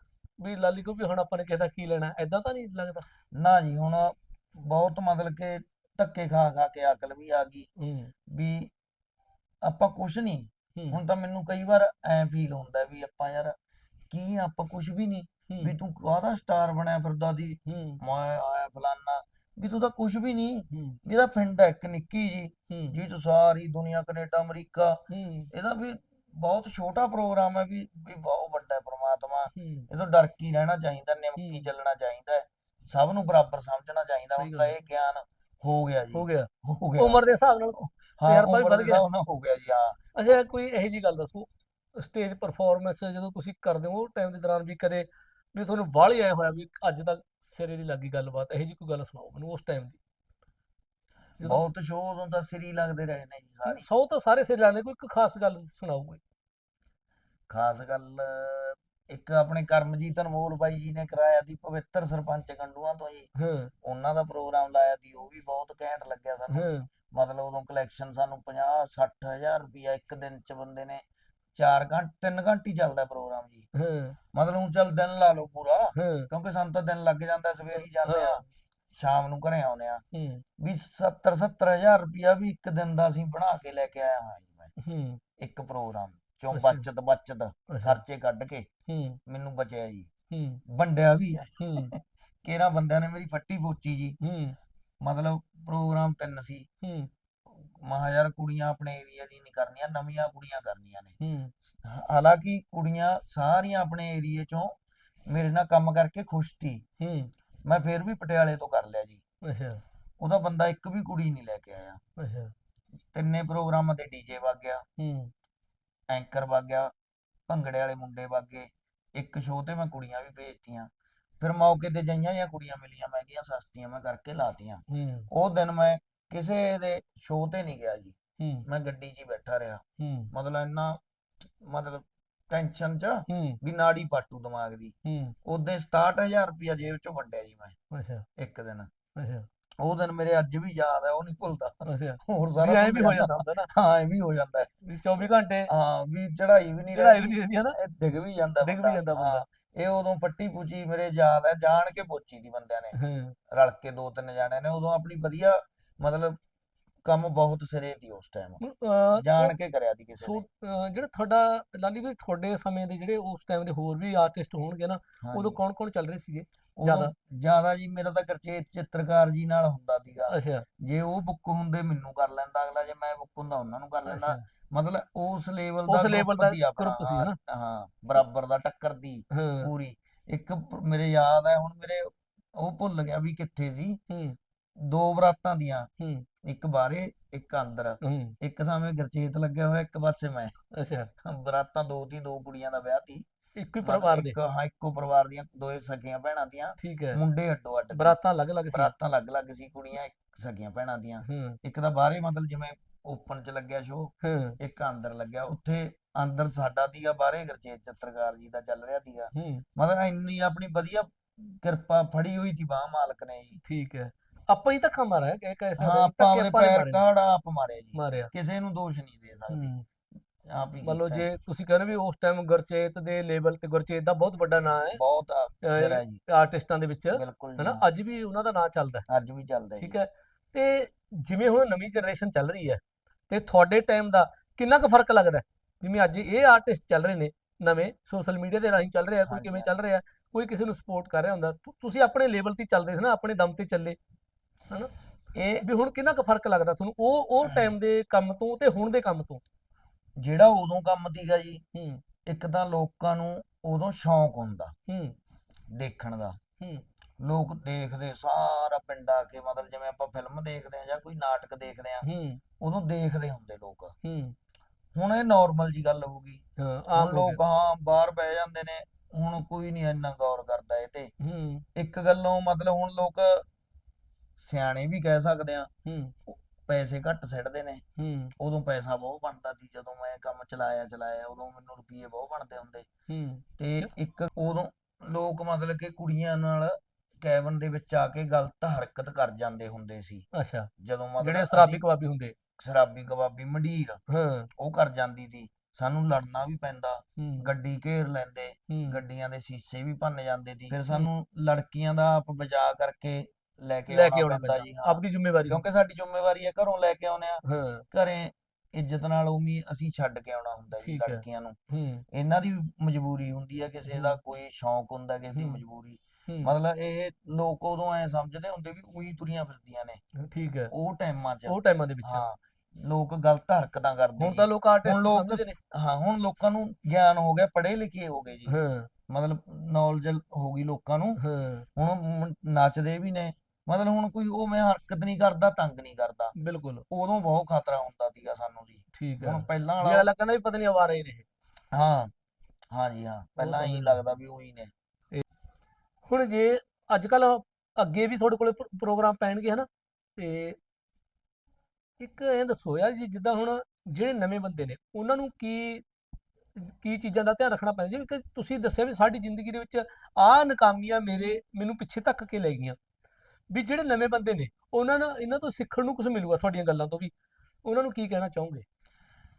ਵੀ ਲਾਲੀ ਕੋ ਵੀ ਹੁਣ ਆਪਾਂ ਨੇ ਕਿਸੇ ਦਾ ਕੀ ਲੈਣਾ ਐਦਾਂ ਤਾਂ ਨਹੀਂ ਲੱਗਦਾ। ਨਾ ਜੀ ਹੁਣ ਬਹੁਤ ਮਤਲਬ ਕਿ ਧੱਕੇ ਖਾ ਖਾ ਕੇ ਅਕਲ ਵੀ ਆ ਗਈ ਵੀ ਆਪਾਂ ਕੁਝ ਨਹੀਂ ਹੁਣ ਤਾਂ ਮੈਨੂੰ ਕਈ ਵਾਰ ਐ ਫੀਲ ਹੁੰਦਾ ਵੀ ਆਪਾਂ ਯਾਰ ਕੀ ਆਪਾਂ ਕੁਝ ਵੀ ਨਹੀਂ ਵੀ ਤੂੰ ਕਾਹਦਾ ਸਟਾਰ ਬਣਿਆ ਫਿਰਦਾ ਦੀ ਮੈਂ ਆਇਆ ਫਲਾਨਾ। ਵੀ ਤੂੰ ਤਾਂ ਕੁਝ ਵੀ ਨਹੀਂ ਇਹਦਾ ਪਿੰਡ ਹੈ ਇੱਕ ਨਿੱਕੀ ਜੀ ਜੀ ਤੂੰ ਸਾਰੀ ਦੁਨੀਆ ਕੈਨੇਡਾ ਅਮਰੀਕਾ। ਇਹਦਾ ਵੀ ਬਹੁਤ ਛੋਟਾ ਪ੍ਰੋਗਰਾਮ ਹੈ ਵੀ ਵੀ ਬਹੁਤ ਵੱਡਾ ਹੈ ਪ੍ਰਮਾਤਮਾ। ਇਹ ਤੋਂ ਡਰ ਕੇ ਰਹਿਣਾ ਚਾਹੀਦਾ ਨਿਮਕੀ। ਚੱਲਣਾ ਚਾਹੀਦਾ। ਸਭ ਨੂੰ ਬਰਾਬਰ ਸਮਝਣਾ ਚਾਹੀਦਾ। ਹੁਣ ਤਾਂ। ਇਹ ਗਿਆਨ ਹੋ ਗਿਆ ਜੀ। ਹੋ ਗਿਆ। ਹੋ ਗਿਆ। ਉਮਰ ਦੇ ਹਿਸਾਬ ਨਾਲ ਤਜਰਬਾ ਵੀ ਵੱਧ ਦੇ ਗਿਆ। ਨਾਲ ਹੋ ਗਿਆ ਜੀ ਹਾਂ। ਅੱਛਾ ਕੋਈ ਇਹੋ ਜੀ ਗੱਲ ਦੱਸੋ ਸਟੇਜ ਪਰਫਾਰਮੈਂਸ ਜਦੋਂ ਤੁਸੀਂ ਕਰਦੇ ਹੋ ਉਹ ਟਾਈਮ ਦੇ ਦੌਰਾਨ ਵੀ ਕਦੇ ਵੀ ਤੁਹਾਨੂੰ ਬਾਹਲੀ ਆਇਆ ਹੋਇਆ ਵੀ ਅੱਜ ਤੱਕ ਸਿਰੇ ਦੀ ਲੱਗੀ ਗੱਲਬਾਤ ਇਹੋ ਜੀ ਕੋਈ ਗੱਲ ਸੁਣਾਓ ਮੈਨੂੰ ਉਸ ਟਾਈਮ ਦੀ? ਬਹੁਤ ਸ਼ੋਅ ਉਦੋਂ ਤਾਂ ਸਰੀ ਲੱਗਦੇ ਰਹੇ ਨੇ ਜੀ ਸਾਰੇ। ਸੌ ਤਾਂ ਸਾਰੇ ਸਿਰੇ ਲਾਉਂਦੇ ਕੋਈ ਇੱਕ ਖਾਸ ਗੱਲ ਸੁਣਾਓ ਕੋਈ? ਖਾਸ ਗੱਲ ਇੱਕ ਆਪਣੇ ਕਰਮਜੀਤ ਅਨਮੋਲ ਬਾਈ ਜੀ ਨੇ ਕਰਾਇਆ ਸੀ ਪਵਿੱਤਰ ਸਰਪੰਚ ਗੰਡੂਆਂ ਤੋਂ ਜੀ। ਹਾਂ। ਉਹਨਾਂ ਦਾ ਪ੍ਰੋਗਰਾਮ ਲਾਇਆ ਸੀ ਉਹ ਵੀ ਬਹੁਤ ਘੈਂਟ ਲੱਗਿਆ ਸਾਨੂੰ। ਹਾਂ। ਮਤਲਬ ਉਦੋਂ ਕਲੈਕਸ਼ਨ ਸਾਨੂੰ 50 60 ਹਜ਼ਾਰ ਰੁਪਇਆ ਇੱਕ ਦਿਨ ਚ ਬੰਦੇ ਨੇ 4 ਘੰਟੇ 3 ਘੰਟੇ ਚੱਲਦਾ ਪ੍ਰੋਗਰਾਮ ਜੀ। ਹਾਂ। ਮਤਲਬ ਹੁਣ ਚੱਲ ਦਿਨ ਲਾ ਲਓ ਪੂਰਾ ਹਾਂ। ਕਿਉਂਕਿ ਸਾਨੂੰ ਤਾਂ ਦਿਨ ਲੱਗ ਜਾਂਦਾ ਸਵੇਰ ਹੀ ਜਾਂਦੇ ਆ। ਸ਼ਾਮ ਨੂੰ ਘਰੇ ਆਉਂਦੇ ਆ ਹੂੰ। ਵੀ 70 70 ਹਜ਼ਾਰ ਰੁਪਇਆ ਵੀ ਇੱਕ ਦਿਨ ਦਾ ਅਸੀਂ ਬਣਾ ਕੇ ਲੈ ਕੇ ਆਇਆ ਹਾਂ ਜੀ ਮੈਂ। ਹੂੰ। ਇੱਕ ਪ੍ਰੋਗਰਾਮ ਚੋਂ। ਬਚਤ ਬਚਤ ਖਰਚੇ ਕੱਢ ਕੇ ਹੂੰ। ਮੈਨੂੰ ਬਚਿਆ ਜੀ। ਹੂੰ। ਵੰਡਿਆ ਵੀ ਹੈ। ਹੂੰ। ਕਿਹੜਾ ਬੰਦਿਆਂ ਨੇ ਮੇਰੀ ਫੱਟੀ ਪੋਚੀ ਜੀ। ਹੂੰ। ਮਤਲਬ ਪ੍ਰੋਗਰਾਮ ਤਿੰਨ ਸੀ। ਹੂੰ। ਮਹਾ ਯਾਰ ਕੁੜੀਆਂ ਆਪਣੇ ਏਰੀਆ ਦੀ ਨਹੀਂ ਕਰਨੀਆਂ ਨਵੀਆਂ ਕੁੜੀਆਂ ਕਰਨੀਆਂ ਨੇ। ਹੂੰ। ਹਾਲਾਂਕਿ ਕੁੜੀਆਂ ਸਾਰੀਆਂ ਆਪਣੇ ਏਰੀਏ ਚੋਂ ਮੇਰੇ ਨਾਲ ਕੰਮ ਕਰਕੇ ਖੁਸ਼ ਸੀ। ਹੂੰ। ਮੈਂ ਫੇਰ ਵੀ ਪਟਿਆਲੇ ਤੋਂ ਕਰ ਲਿਆ ਜੀ। ਅੱਛਾ। ਉਹਦਾ ਬੰਦਾ ਇੱਕ ਵੀ ਕੁੜੀ ਨਹੀਂ ਲੈ ਕੇ ਆਇਆ। ਅੱਛਾ। ਤਿੰਨੇ ਪ੍ਰੋਗਰਾਮਾਂ ਤੇ ਡੀਜੇ ਵਗ ਗਿਆ। ਹੂੰ। ਐਂਕਰ ਵਗ ਗਿਆ। ਭੰਗੜੇ ਵਾਲੇ ਮੁੰਡੇ ਵਗ ਗਏ। ਇੱਕ ਸ਼ੋਅ ਤੇ ਮੈਂ ਕੁੜੀਆਂ ਵੀ ਭੇਜਤੀਆਂ। ਫਿਰ ਮੌਕੇ ਤੇ ਜਈਆਂ ਜਾਂ ਕੁੜੀਆਂ ਮਿਲੀਆਂ ਮਹਿੰਗੀਆਂ ਸਸਤੀਆਂ ਮੈਂ ਕਰਕੇ ਲਾਤੀਆਂ। ਹੂੰ। ਉਹ ਦਿਨ ਮੈਂ ਕਿਸੇ ਦੇ ਸ਼ੋਅ ਤੇ ਨਹੀਂ ਗਿਆ ਜੀ। ਹੂੰ। ਮੈਂ ਗੱਡੀ 'ਚ ਹੀ ਬੈਠਾ ਰਿਹਾ। ਹੂੰ। ਮਤਲਬ ਇੰਨਾ ਮਤਲਬ ਟੈਨਸ਼ਨ 'ਚ ਹੂੰ। ਵੀ ਨਾੜੀ ਪਾਟੂ ਦਿਮਾਗ ਦੀ। ਹੂੰ। ਉਦੋਂ 67000 ਰੁਪਇਆ ਜੇਬ 'ਚੋਂ ਵੰਡਿਆ ਜੀ ਮੈਂ ਅੱਛਾ। ਇੱਕ ਦਿਨ। ਅੱਛਾ। ਉਹ ਦਿਨ ਮੇਰੇ ਅੱਜ ਵੀ ਯਾਦ ਹੈ ਉਹ ਨਹੀਂ ਭੁੱਲਦਾ। ਅੱਛਾ। ਹੋਰ ਵੀ ਸਾਰਾ ਐਂ ਭੁੱਲ ਵੀ ਹੋ ਜਾਂਦਾ। ਹੁੰਦਾ ਨਾ। ਹਾਂ ਐਵੇਂ ਹੀ ਹੋ ਜਾਂਦਾ। ਹੈ। ਵੀ 24 ਘੰਟੇ ਹਾਂ ਵੀ ਚੜਾਈ ਵੀ ਨਹੀਂ ਚੜਾਈ ਵੀ ਰਹਿੰਦੀ ਹੈ ਨਾ? ਇਹ ਡਿੱਗ ਵੀ ਜਾਂਦਾ ਡਿੱਗ ਵੀ ਬੰਦਾ। ਜਾਂਦਾ ਬੰਦਾ। ਹਾਂ, ਇਹ ਉਦੋਂ ਪੱਟੀ ਪੁੱਜੀ ਮੇਰੇ ਯਾਦ ਹੈ ਜਾਣ ਕੇ ਪੁੱਛੀ ਦੀ ਬੰਦਿਆਂ ਨੇ। ਰਲ ਕੇ ਦੋ ਤਿੰਨ ਜਾਣਿਆਂ ਨੇ ਉਦੋਂ ਆਪਣੀ ਵਧੀਆ ਮਤਲਬ ਕੰਮ ਬਹੁਤ ਸਿਰੇ ਦੀ ਉਸ ਟਾਈਮ ਅਹ, ਜਾਣ ਕੇ ਕਰਿਆ ਦੀ ਕਿਸੇ ਸੋ ਨੇ। ਅਹ, ਜਿਹੜਾ ਤੁਹਾਡਾ ਲਾਲੀ ਵੀ ਤੁਹਾਡੇ ਸਮੇਂ ਦੇ ਜਿਹੜੇ ਉਸ ਟਾਈਮ ਦੇ ਹੋਰ ਵੀ ਆਰਟਿਸਟ ਹੋਣਗੇ ਨਾ ਉਦੋਂ ਹਾਂਜੀ। ਕੌਣ ਕੌਣ ਚੱਲ ਰਹੇ ਸੀਗੇ ਜ਼ਿਆਦਾ? ਜ਼ਿਆਦਾ ਜੀ ਮੇਰਾ ਤਾਂ ਕਰਚੇਤ ਚਿੱਤਰਕਾਰ ਜੀ ਨਾਲ ਹੁੰਦਾ ਸੀਗਾ। ਅੱਛਾ। ਜੇ ਉਹ ਬੁੱਕ ਹੁੰਦੇ ਮੈਨੂੰ ਕਰ ਲੈਂਦਾ ਅਗਲਾ ਜੇ ਮੈਂ ਬੁੱਕ ਹੁੰਦਾ ਉਹਨਾਂ ਨੂੰ ਕਰ ਲੈਂਦਾ। ਮਤਲਬ ਉਸ ਲੈਵਲ ਉਸ ਦਾ level group ਦਾ ਆਪਣਾ, group ਸੀ, ਹਾਂ, ਹਨਾ? ਹਾਂ ਬਰਾਬਰ ਦਾ ਟੱਕਰ ਦੀ ਹਾਂ। ਪੂਰੀ। ਇੱਕ ਪ- ਮੇਰੇ ਯਾਦ ਹੈ ਹੁਣ ਮੇਰੇ ਉਹ ਭੁੱਲ ਗਿਆ ਵੀ ਕਿੱਥੇ ਸੀ। ਹੂੰ। ਦੋ ਬਰਾਤਾਂ ਦੀਆਂ। ਹੂੰ। ਇੱਕ ਬਾਹਰੇ ਇੱਕ ਅੰਦਰ। ਹੂੰ। ਇੱਕ ਸਾਵੇਂ ਗਰਚੇਤ ਲੱਗਿਆ ਹੋਇਆ ਇੱਕ ਪਾਸੇ ਮੈਂ। ਅੱਛਾ। ਬਰਾਤਾਂ ਦੋ ਤੀ ਦੋ ਕੁੜੀਆਂ ਦਾ ਵਿਆਹ ਤੀ ਇੱਕੋ ਹੀ ਪਰਿਵਾਰ ਦੇ? ਇੱਕ ਹਾਂ ਇੱਕੋ ਪਰਿਵਾਰ ਦੀਆਂ ਦੋਏ ਸਕੀਆਂ ਭੈਣਾਂ ਦੀਆਂ। ਠੀਕ ਹੈ। ਮੁੰਡੇ ਅੱਡੋ ਅੱਡ ਸੀ। ਬਰਾਤਾਂ ਅਲੱਗ-ਅਲੱਗ ਸੀ? ਬਰਾਤਾਂ ਅਲੱਗ-ਅਲੱਗ ਸੀ ਕੁੜੀਆਂ ਇੱਕ ਸਕੀਆਂ ਭੈਣਾਂ ਦੀਆਂ। ਇੱਕ ਤਾਂ ਬਾਹਰੇ ਮਤਲਬ ਜਿਵੇਂ ਓਪਨ ਚ ਲੱਗਿਆ ਹੂੰ। ਇੱਕ ਅੰਦਰ ਲੱਗਿਆ। ਉੱਥੇ ਅੰਦਰ ਸਾਡਾ ਤੀਗਾ ਬਾਹਰੇ ਗਰਚੇਤ ਚਿੱਤਰਕਾਰ ਜੀ ਦਾ ਚੱਲ ਰਿਹਾ ਹੂੰ। ਮਤਲਬ ਇੰਨੀ ਆਪਣੀ ਵਧੀਆ ਕਿਰਪਾ ਫੜੀ ਹੋਈ ਸੀ ਬਾਹ ਮਾਲਕ ਨੇ ਜੀ। ਠੀਕ ਹੈ। ਆਪਾਂ ਹੀ ਧੱਕਾ ਮਾਰਿਆ ਕਿ ਕਹਿ ਹਾਂ ਸਕਦੇ ਆਪਾਂ ਆਪਣੇ ਆਪਾਂ ਨੇ ਪੈਰ। ਕਾੜਾ ਆਪ ਮਾਰਿਆ ਜੀ। ਮਾਰਿਆ। ਕਿਸੇ ਨੂੰ ਦੋਸ਼ ਨਹੀਂ ਦੇ ਸਕਦੇ। ਹੂੰ। ਆਪ ਹੀ ਮੰਨ ਲਓ ਜੇ ਤੁਸੀਂ ਕਹਿੰਦੇ ਵੀ ਉਸ ਟਾਈਮ ਗੁਰਚੇਤ ਦੇ ਲੈਵਲ ਤੇ ਗੁਰਚੇਤ ਦਾ ਬਹੁਤ ਵੱਡਾ ਨਾਂ ਹੈ। ਬਹੁਤ ਹੈ ਜੀ। ਆਰਟਿਸਟਾਂ ਦੇ ਵਿੱਚ। ਹਨਾ? ਅੱਜ ਵੀ ਉਹਨਾਂ ਦਾ ਨਾਂ ਚੱਲਦਾ ਹੈ, ਅੱਜ ਵੀ ਚੱਲਦਾ ਠੀਕ ਹੈ? ਤੇ ਜਿਵੇਂ ਹੁਣ ਨਵੀਂ ਜਨਰੇਸ਼ਨ ਚੱਲ ਰਹੀ ਹੈ ਤੇ ਤੁਹਾਡੇ ਟਾਈਮ ਦਾ ਕਿੰਨਾ ਕੁ ਫ਼ਰਕ ਲੱਗਦਾ ਹੈ? ਜਿਵੇਂ ਅੱਜ ਇਹ ਆਰਟਿਸਟ ਚੱਲ ਰਹੇ ਨੇ ਨਵੇਂ ਸੋਸ਼ਲ ਮੀਡੀਆ ਦੇ ਰਾਹੀਂ ਚੱਲ ਰਿਹਾ ਕੋਈ ਕਿਵੇਂ ਚੱਲ ਰਿਹਾ? ਕੋਈ ਕਿਸੇ ਨੂੰ ਸਪੋਰਟ ਕਰ ਰਿਹਾ ਹੁੰਦਾ? ਤੁਸੀਂ ਆਪਣੇ ਲੈਵਲ ਤੇ ਚੱਲਦੇ ਸੀ ਨਾ ਆਪਣੇ ਦਮ ਤੇ ਚੱਲੇ। ਹਨਾ? ਇਹ ਵੀ ਹੁਣ ਕਿੰਨਾ ਕੁ ਫ਼ਰਕ ਲੱਗਦਾ ਤੁਹਾਨੂੰ? ਉਹ ਉਹ ਟਾਈਮ ਦੇ ਕੰਮ ਤੋਂ ਤੇ ਹੁਣ ਦੇ ਕੰਮ ਤੋਂ? ਜਿਹੜਾ ਉਦੋਂ ਕੰਮ ਸੀਗਾ ਜੀ ਹੂੰ। ਇੱਕ ਤਾਂ ਲੋਕਾਂ ਨੂੰ ਉਦੋਂ ਸ਼ੌਂਕ ਹੁੰਦਾ ਹੂੰ। ਦੇਖਣ ਦਾ। ਹੂੰ। ਲੋਕ ਦੇਖਦੇ ਸਾਰਾ ਪਿੰਡ ਆ ਕੇ ਮਤਲਬ ਜਿਵੇਂ ਆਪਾਂ ਫਿਲਮ ਦੇਖਦੇ ਆ ਜਾਂ ਕੋਈ ਨਾਟਕ ਦੇਖਦੇ ਆ ਹੂੰ। ਉਦੋਂ ਦੇਖਦੇ ਹੁੰਦੇ ਲੋਕ। ਹੂੰ। ਹੁਣ ਇਹ ਨਾਰਮਲ ਜੀ ਗੱਲ ਹੋ ਗਈ। ਹਾਂ ਆਮ ਲੋਕ ਹਾਂ ਬਾਹਰ ਬਹਿ ਜਾਂਦੇ ਨੇ ਹੁਣ ਕੋਈ ਨਹੀਂ ਇੰਨਾ ਗੌਰ ਕਰਦਾ ਇਹ ਤੇ। ਹੂੰ। ਇੱਕ ਗੱਲੋਂ ਮਤਲਬ ਹੁਣ ਲੋਕ ਸਿਆਣੇ ਵੀ ਕਹਿ ਸਕਦੇ ਆ ਹੂੰ। ਪੈਸੇ ਘੱਟ ਸਿੱਟਦੇ ਨੇ। ਹੂੰ। ਉਦੋਂ ਪੈਸਾ ਬਹੁਤ ਬਣਦਾ ਸੀ ਜਦੋਂ ਮੈਂ ਕੰਮ ਚਲਾਇਆ ਚਲਾਇਆ ਉਦੋਂ ਮੈਨੂੰ ਰੁਪਏ ਬਹੁਤ ਬਣਦੇ ਹੁੰਦੇ। ਹੂੰ। ਤੇ ਇੱਕ ਉਦੋਂ ਲੋਕ ਮਤਲਬ ਕਿ ਕੁੜੀਆਂ ਨਾਲ ਕੈਬਨ ਦੇ ਵਿੱਚ ਆ ਕੇ ਗਲਤ ਹਰਕਤ ਕਰ ਜਾਂਦੇ ਹੁੰਦੇ ਸੀ। ਅੱਛਾ। ਜਦੋਂ ਮਤਲਬ ਜਿਹੜੇ ਸ਼ਰਾਬੀ ਕਬਾਬੀ ਹੁੰਦੇ। ਸ਼ਰਾਬੀ ਕਬਾਬੀ ਮੰਡੀਰ। ਹਾਂ। ਉਹ ਕਰ ਜਾਂਦੀ ਸੀ। ਸਾਨੂੰ ਲੜਨਾ ਵੀ ਪੈਂਦਾ। ਗੱਡੀ ਘੇਰ ਲੈਂਦੇ। ਗੱਡੀਆਂ ਦੇ ਸ਼ੀਸ਼ੇ ਵੀ ਭੰਨ ਜਾਂਦੇ ਸੀ। ਫਿਰ ਸਾਨੂੰ ਲੜਕੀਆਂ ਦਾ ਆਪ ਬਚਾ ਕਰਕੇ ਲੈ ਕੇ ਲੈ ਕੇ ਆਉਣਾ ਪੈਂਦਾ ਜੀ ਹਾਂ। ਆਪਦੀ ਜ਼ਿੰਮੇਵਾਰੀ ਕਿਉਂਕਿ ਸਾਡੀ ਜ਼ਿੰਮੇਵਾਰੀ ਹੈ ਘਰੋਂ ਲੈ ਕੇ ਆਉਨੇ ਆ ਹਾਂ। ਘਰੇ ਇੱਜ਼ਤ ਨਾਲ ਉਮੀ ਅਸੀਂ ਛੱਡ ਕੇ ਆਉਣਾ ਹੁੰਦਾ ਜੀ ਠੀਕ ਹੈ। ਲੜਕੀਆਂ ਨੂੰ। ਹੂੰ। ਇਹਨਾਂ ਦੀ ਮਜਬੂਰੀ ਹੁੰਦੀ ਹੈ ਕਿਸੇ ਦਾ। ਕੋਈ ਸ਼ੌਂਕ ਹੁੰਦਾ ਕਿਸੇ ਦੀ ਹੂੰ। ਮਜਬੂਰੀ। ਹੂੰ। ਮਤਲਬ ਇਹ ਲੋਕ ਉਦੋਂ ਐ ਸਮਝਦੇ ਹੁੰਦੇ ਵੀ ਉਹੀ ਤੁਰੀਆਂ ਫਿਰਦੀਆਂ ਨੇ। ਠੀਕ ਹੈ। ਉਹ ਟਾਈਮਾਂ 'ਚ ਉਹ ਟਾਈਮਾਂ ਦੇ ਵਿੱਚ। ਹਾਂ ਲੋਕ ਗਲਤ ਹਰਕਤਾਂ ਕਰਦੇ ਹੁਣ ਜੀ। ਤਾਂ ਲੋਕ ਹੁਣ ਆਰਟਿਸਟ ਲੋਕ ਸਮਝਦੇ ਨੇ। ਹਾਂ ਹੁਣ ਲੋਕਾਂ ਨੂੰ ਗਿਆਨ ਹੋ ਗਿਆ ਪੜ੍ਹੇ ਲਿਖੇ ਹੋ ਗਏ ਜੀ। ਹਾਂ। ਮਤਲਬ ਨੌਲੇਜ ਹੋ ਗਈ ਲੋਕਾਂ ਨੂੰ। ਹਾਂ। ਹੁਣ ਮੁੰ- ਨੱਚਦੇ ਵੀ ਨੇ। ਮਤਲਬ ਹੁਣ ਕੋਈ ਉਹ ਮੈਂ ਹਰਕਤ ਨਹੀਂ ਕਰਦਾ ਤੰਗ ਨਹੀਂ ਕਰਦਾ। ਬਿਲਕੁਲ। ਉਦੋਂ ਬਹੁਤ ਖਤਰਾ ਹੁੰਦਾ ਸੀਗਾ ਸਾਨੂੰ ਜੀ। ਠੀਕ ਹੈ ਹੁਣ ਪਹਿਲਾਂ ਇਹ ਵਾਲਾ ਅਗਲਾ ਕਹਿੰਦਾ ਵੀ ਪਤਾ ਨਹੀਂ ਆਵਾਰਾ ਹੀ ਨੇ ਇਹ। ਹਾਂ ਹਾਂ ਜੀ ਹਾਂ। ਪਹਿਲਾਂ ਹੀ। ਲੱਗਦਾ ਵੀ ਉਹੀ ਨੇ। ਹੁਣ ਜੇ ਅੱਜ ਕੱਲ ਅੱਗੇ ਵੀ ਤੁਹਾਡੇ ਕੋਲੇ ਪ੍ਰੋ- ਪ੍ਰੋਗਰਾਮ ਪੈਣਗੇ ਹਨਾ ਤੇ ਇੱਕ ਇਹ ਦੱਸੋ ਯਾਰ ਜੀ ਜਿੱਦਾਂ ਹੁਣ ਜਿਹੜੇ ਨਵੇਂ ਬੰਦੇ ਨੇ ਉਹਨਾਂ ਨੂੰ ਕੀ ਕੀ ਚੀਜ਼ਾਂ ਦਾ ਧਿਆਨ ਰੱਖਣਾ ਪੈਂਦਾ? ਜਿਵੇਂ ਕਿ ਤੁਸੀਂ ਦੱਸਿਆ ਵੀ ਸਾਡੀ ਜ਼ਿੰਦਗੀ ਦੇ ਵਿੱਚ ਆਹ ਨਾਕਾਮੀਆਂ ਮੇਰੇ ਮੈਨੂੰ ਪਿੱਛੇ ਧੱਕ ਕੇ ਲੈ ਗਈਆਂ। ਵੀ ਜਿਹੜੇ ਨਵੇਂ ਬੰਦੇ ਨੇ ਉਹਨਾਂ ਨੂੰ ਇਹਨਾਂ ਤੋਂ ਸਿੱਖਣ ਨੂੰ ਕੁਝ ਮਿਲੂਗਾ ਤੁਹਾਡੀਆਂ ਗੱਲਾਂ ਤੋਂ ਵੀ। ਉਹਨਾਂ ਨੂੰ ਕੀ ਕਹਿਣਾ ਚਾਹੋਗੇ?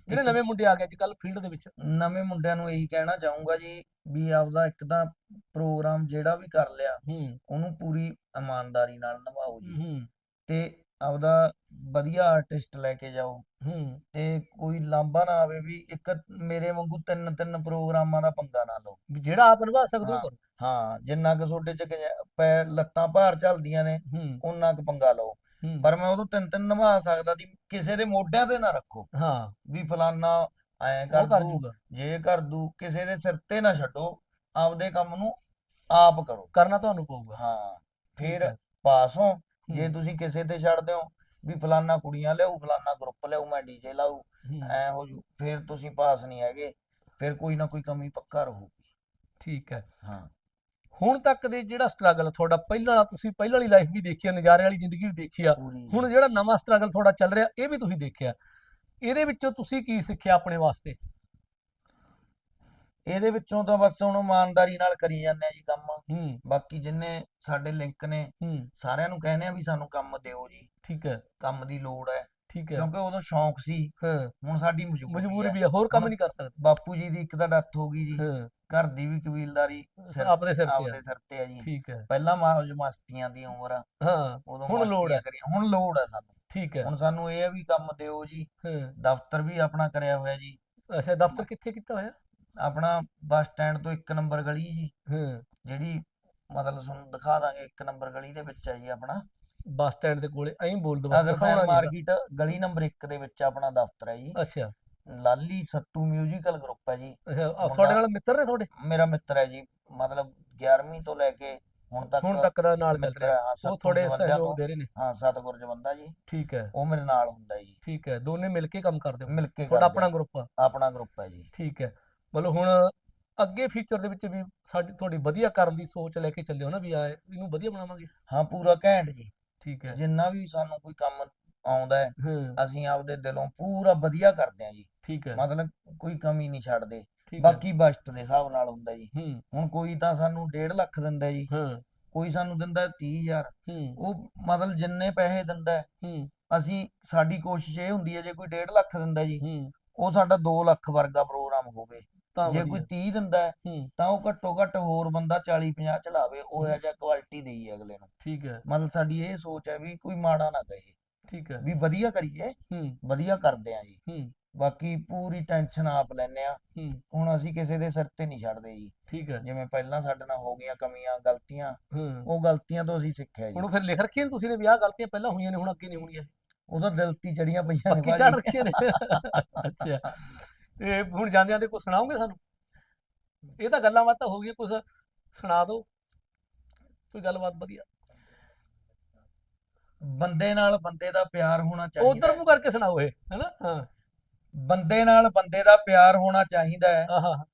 ਜਿਹੜੇ ਨਵੇਂ ਮੁੰਡੇ ਆ ਗਏ ਅੱਜ ਕੱਲ ਫੀਲਡ ਦੇ ਵਿੱਚ। ਨਵੇਂ ਮੁੰਡਿਆਂ ਨੂੰ ਇਹੀ ਕਹਿਣਾ ਚਾਹੂੰਗਾ ਜੀ ਵੀ ਆਪਦਾ ਇੱਕ ਤਾਂ ਪ੍ਰੋਗਰਾਮ ਜਿਹੜਾ ਵੀ ਕਰ ਲਿਆ ਹੂੰ। ਉਹਨੂੰ ਪੂਰੀ ਇਮਾਨਦਾਰੀ ਨਾਲ ਨਿਭਾਓ ਜੀ। ਹੂੰ। ਤੇ ਆਪਦਾ ਵਧੀਆ ਆਰਟਿਸਟ ਲੈ ਕੇ ਜਾਓ ਹੂੰ ਤੇ ਕੋਈ ਲਾਂਭਾ ਨਾ ਆਵੇ ਵੀ ਇੱਕ ਮੇਰੇ ਵਾਂਗੂ ਤਿੰਨ ਤਿੰਨ ਪ੍ਰੋਗਰਾਮਾਂ ਦਾ ਪੰਗਾ ਨਾ ਲਓ ਵੀ ਜਿਹੜਾ ਆਪ ਨਿਭਾ ਸਕਦੇ ਹੋ ਹਾਂ। ਕਰੋ। ਹਾਂ ਜਿੰਨਾ ਕੁ ਤੁਹਾਡੇ ਚ ਗੰਜਾ- ਪੈਰ ਲੱਤਾਂ ਭਾਰ ਚੱਲਦੀਆਂ ਨੇ ਹੂੰ। ਓਨਾ ਕੁ ਪੰਗਾ ਲਓ। ਹੂੰ। ਪਰ ਮੈਂ ਉਦੋਂ ਤਿੰਨ ਤਿੰਨ ਨਿਭਾ ਸਕਦਾ ਸੀ ਕਿਸੇ ਦੇ ਮੋਢਿਆਂ ਤੇ ਨਾ ਰੱਖੋ। ਹਾਂ। ਵੀ ਫਲਾਨਾ ਐਂ ਉਹ ਕਰ ਕਰ ਦੂ ਜੂਗਾ। ਜੇ ਕਰ ਦੂ ਕਿਸੇ ਦੇ ਸਿਰ ਤੇ ਨਾ ਛੱਡੋ ਆਪਦੇ ਕੰਮ ਨੂੰ ਆਪ ਕਰੋ। ਕਰਨਾ ਤੁਹਾਨੂੰ ਪਊਗਾ। ਹਾਂ ਠੀਕ ਫਿਰ ਹੈ। ਪਾਸ ਹੋ। ਜੇ ਤੁਸੀਂ ਕਿਸੇ ਤੇ ਛੱਡਦੇ ਹੋ ਵੀ ਫਲਾਨਾ ਕੁੜੀਆਂ ਲਿਆਊ ਫਲਾਨਾ ਗਰੁੱਪ ਲਿਆਊ ਮੈਂ ਡੀਜੇ ਹੂੰ, ਐ ਹੋ ਜੂ ਫਿਰ ਤੁਸੀਂ ਪਾਸ ਨਹੀਂ ਹੈਗੇ ਫਿਰ ਕੋਈ ਨਾ ਕੋਈ ਕਮੀ ਪੱਕਾ ਰਹੂਗੀ। ਠੀਕ ਹੈ। ਹਾਂ। ਹੁਣ ਤੱਕ ਦੇ ਜਿਹੜਾ ਸਟਰਗਲ ਤੁਹਾਡਾ ਪਹਿਲਾਂ ਵਾਲਾ ਤੁਸੀਂ ਪਹਿਲਾਂ ਵਾਲੀ ਲਾਈਫ ਵੀ ਦੇਖੀ ਆ ਨਜ਼ਾਰੇ ਵਾਲੀ ਜ਼ਿੰਦਗੀ ਵੀ ਦੇਖੀ ਆ ਹੁਣ ਜਿਹੜਾ ਨਵਾਂ ਸਟਰਗਲ ਤੁਹਾਡਾ ਚੱਲ ਰਿਹਾ ਇਹ ਵੀ ਤੁਸੀਂ ਦੇਖਿਆ। ਇਹਦੇ ਵਿੱਚੋਂ ਤੁਸੀਂ ਕੀ ਸਿੱਖਿਆ ਆਪਣੇ ਵਾਸਤੇ? ਇਹਦੇ ਵਿੱਚੋਂ ਤਾਂ ਬਸ ਹੁਣ ਇਮਾਨਦਾਰੀ ਨਾਲ ਕਰੀ ਜਾਂਦੇ ਆ ਜੀ ਕੰਮ। ਹੂੰ। ਬਾਕੀ ਜਿੰਨੇ ਸਾਡੇ ਲਿੰਕ ਨੇ ਹੂੰ। ਸਾਰਿਆਂ ਨੂੰ ਕਹਿੰਦੇ ਆ ਵੀ ਸਾਨੂੰ ਕੰਮ ਦਿਓ ਜੀ। ਠੀਕ ਹੈ। ਕੰਮ ਦੀ ਲੋੜ ਹੈ। ਠੀਕ ਹੈ। ਕਿਉਂਕਿ ਉਦੋਂ ਸ਼ੌਂਕ ਸੀ। ਹਾਂ। ਹੁਣ ਸਾਡੀ ਮਜਬੂਰੀ ਵੀ ਹੈ। ਹੋਰ ਕੰਮ ਨਹੀਂ ਕਰ ਸਕਦੇ। ਬਾਪੂ ਜੀ ਦੀ ਇੱਕ ਤਾਂ ਡੈਥ ਹੋ ਗਈ ਜੀ। ਹਾਂ। ਘਰ ਦੀ ਵੀ ਕਬੀਲਦਾਰੀ ਆਪਦੇ ਸਿਰ ਤੇ ਆ। ਆਪਦੇ ਸਿਰ ਤੇ ਆ ਜੀ। ਠੀਕ ਹੈ। ਪਹਿਲਾਂ ਮੌਜ ਮਸਤੀਆਂ ਦੀ ਉਮਰ ਆ। ਹਾਂ। ਉਦੋਂ ਹੁਣ ਲੋੜ ਹੈ। ਹੁਣ ਲੋੜ ਹੈ ਸਾਨੂੰ। ਠੀਕ ਹੈ। ਹੁਣ ਸਾਨੂੰ ਇਹ ਆ ਵੀ ਕੰਮ ਦਿਓ ਜੀ। ਦਫ਼ਤਰ ਵੀ ਆਪਣਾ ਕਰਿਆ ਹੋਇਆ ਜੀ। ਅੱਛਾ ਦਫ਼ਤਰ ਕਿੱਥੇ ਕੀਤਾ ਹੋਇਆ? ਆਪਣਾ ਬੱਸ ਸਟੈਂਡ ਤੋਂ ਇੱਕ ਨੰਬਰ ਗਲੀ ਜੀ। ਹਾਂ। ਜਿਹੜੀ ਮਤਲਬ ਤੁਹਾਨੂੰ ਦਿਖਾ ਦਾਂਗੇ ਇੱਕ ਨੰਬਰ ਗਲੀ ਦੇ ਵਿੱਚ ਹੈ ਜੀ ਆਪਣਾ। ਬੱਸ ਸਟੈਂਡ ਦੇ ਕੋਲੇ ਐਂ ਬੋਲ ਦੋ ਬਸ ਦਿਖਾਉਣਾ ਮਾਰਕੀਟ ਗਲੀ ਨੰਬਰ 1 ਦੇ ਵਿੱਚ ਆਪਣਾ ਦਫ਼ਤਰ ਹੈ ਜੀ। ਅੱਛਾ। ਲਾਲੀ ਸੱਤੂ ਮਿਊਜ਼ੀਕਲ ਗਰੁੱਪ ਹੈ ਜੀ। ਅੱਛਾ ਤੁਹਾਡੇ ਨਾਲ ਮਿੱਤਰ ਨੇ ਤੁਹਾਡੇ? ਮੇਰਾ ਮਿੱਤਰ ਹੈ ਜੀ। ਮਤਲਬ 11ਵੀਂ ਤੋਂ ਲੈ ਕੇ ਹੁਣ ਤੱਕ ਹੁਣ ਤੱਕ ਦਾ ਨਾਲ ਚੱਲ ਰਿਹਾ ਉਹ ਜਵੰਜਾ ਸਹਿਯੋਗ। ਦੇ ਰਹੇ ਨੇ? ਹਾਂ ਸਤਗੁਰ ਜਵੰਦਾ ਜੀ। ਠੀਕ ਹੈ। ਉਹ ਮੇਰੇ ਨਾਲ ਹੁੰਦਾ ਜੀ। ਠੀਕ ਹੈ। ਦੋਨੇ ਮਿਲ ਕੇ ਕੰਮ ਕਰਦੇ ਹੋ? ਮਿਲ ਕੇ ਤੁਹਾਡਾ ਆਪਣਾ। ਗਰੁੱਪ ਆ? ਆਪਣਾ ਗਰੁੱਪ ਹੈ ਜੀ। ਠੀਕ ਹੈ। ਮਤਲਬ ਹੁਣ ਅੱਗੇ ਫਿਊਚਰ ਦੇ ਵਿੱਚ ਵੀ ਸਾਡੀ ਤੁਹਾਡੀ ਵਧੀਆ ਕਰਨ ਦੀ ਸੋਚ ਲੈ ਕੇ ਚੱਲਿਓ ਨਾ ਵੀ ਆ ਇਹਨੂੰ ਵਧੀਆ ਬਣਾਵਾਂਗੇ। ਹਾਂ ਪੂਰਾ ਘੈਂਟ ਜੀ। ਠੀਕ ਹੈ। ਜਿੰਨਾ ਵੀ ਸਾਨੂੰ ਕੋਈ ਕੰਮ ਆਉਂਦਾ ਹੈ ਹਾਂ। ਅਸੀਂ ਆਪਦੇ ਦਿਲੋਂ ਪੂਰਾ ਵਧੀਆ ਕਰਦੇ ਹਾਂ ਜੀ। ਠੀਕ ਹੈ। ਮਤਲਬ ਕੋਈ ਕਮੀ ਨਹੀਂ ਛੱਡਦੇ। ਬਾਕੀ ਬਜਟ ਦੇ ਹਿਸਾਬ ਨਾਲ ਹੁੰਦਾ ਜੀ। ਹੁਣ ਕੋਈ ਤਾਂ ਸਾਨੂੰ 1.5 ਲੱਖ ਦਿੰਦਾ ਜੀ। ਹਾਂ। ਕੋਈ ਸਾਨੂੰ ਦਿੰਦਾ 30000 ਹੂੰ। ਉਹ ਮਤਲਬ ਜਿੰਨੇ ਪੈਸੇ ਦਿੰਦਾ ਅਸੀਂ ਸਾਡੀ ਕੋਸ਼ਿਸ਼ ਇਹ ਹੁੰਦੀ ਹੈ ਜੇ ਕੋਈ 1.5 ਲੱਖ ਦਿੰਦਾ ਜੀ ਉਹ ਸਾਡਾ 2 ਲੱਖ ਵਰਗਾ ਪ੍ਰੋਗਰਾਮ ਹੋਵੇ। ਤਾਂ ਜੇ ਕੋਈ 30 ਦਿੰਦਾ ਹੈ, ਹੂੰ। ਤਾਂ ਉਹ ਘੱਟੋ ਘੱਟ ਹੋਰ ਬੰਦਾ 40 50 ਚਲਾਵੇ ਉਹ ਜਿਹਾ ਕੁਆਲਿਟੀ ਦੇਈਏ ਅਗਲੇ ਨੂੰ। ਠੀਕ ਹੈ। ਮਤਲਬ ਸਾਡੀ ਇਹ ਸੋਚ ਹੈ ਵੀ ਕੋਈ ਮਾੜਾ ਨਾ ਕਹੇ। ਠੀਕ ਹੈ। ਵੀ ਵਧੀਆ ਕਰੀਏ ਹੂੰ। ਵਧੀਆ ਕਰਦੇ ਆ ਜੀ। ਹੂੰ। ਬਾਕੀ ਪੂਰੀ ਟੈਨਸ਼ਨ ਆਪ ਲੈਨੇ ਆ ਹੂੰ। ਹੁਣ ਅਸੀਂ ਕਿਸੇ ਦੇ ਸਿਰ ਤੇ ਨਹੀਂ ਛੱਡਦੇ ਜੀ। ਠੀਕ ਹੈ। ਜਿਵੇਂ ਪਹਿਲਾਂ ਸਾਡੇ ਨਾਲ ਹੋ ਗਈਆਂ ਕਮੀਆਂ ਗਲਤੀਆਂ ਹਾਂ। ਉਹ ਗਲਤੀਆਂ ਤੋਂ ਅਸੀਂ ਸਿੱਖਿਆ ਜੀ। ਹੁਣ ਫਿਰ ਲਿਖ ਰੱਖੀਆਂ ਨੇ ਤੁਸੀਂ ਨੇ ਵੀ ਆਹ ਗਲਤੀਆਂ ਪਹਿਲਾਂ ਹੋਈਆਂ ਨੇ ਹੁਣ ਅੱਗੇ ਨਹੀਂ ਹੋਣੀਆਂ ਉਹਦਾ ਦਿਲ ਤੇ ਹੀ ਚੜੀਆਂ ਪਈਆਂ ਨੇ ਪੱਕੀ ਚੜ ਰੱਖੀਆਂ ਨੇ। ਅੱਛਾ। ਤੇ ਹੁਣ ਜਾਂਦਿਆਂ ਦੇ ਕੁਝ ਸੁਣਾਓਗੇ ਸਾਨੂੰ? ਇਹ ਤਾਂ ਗੱਲਾਂ ਬਾਤਾਂ ਹੋ ਗਈਆਂ ਕੁਝ ਸੁਣਾ ਦਿਓ। ਕੋਈ ਗੱਲਬਾਤ ਵਧੀਆ। ਬੰਦੇ ਨਾਲ ਬੰਦੇ ਦਾ ਪਿਆਰ ਹੋਣਾ ਚਾਹੀਦਾ ਉਧਰ ਹੈ। ਮੂੰਹ ਕਰਕੇ ਸੁਣਾਓ ਇਹ ਹੈਨਾ? ਹਾਂ। ਬੰਦੇ ਨਾਲ ਬੰਦੇ ਦਾ ਪਿਆਰ ਹੋਣਾ ਚਾਹੀਦਾ ਹੈ। ਆਹਾ।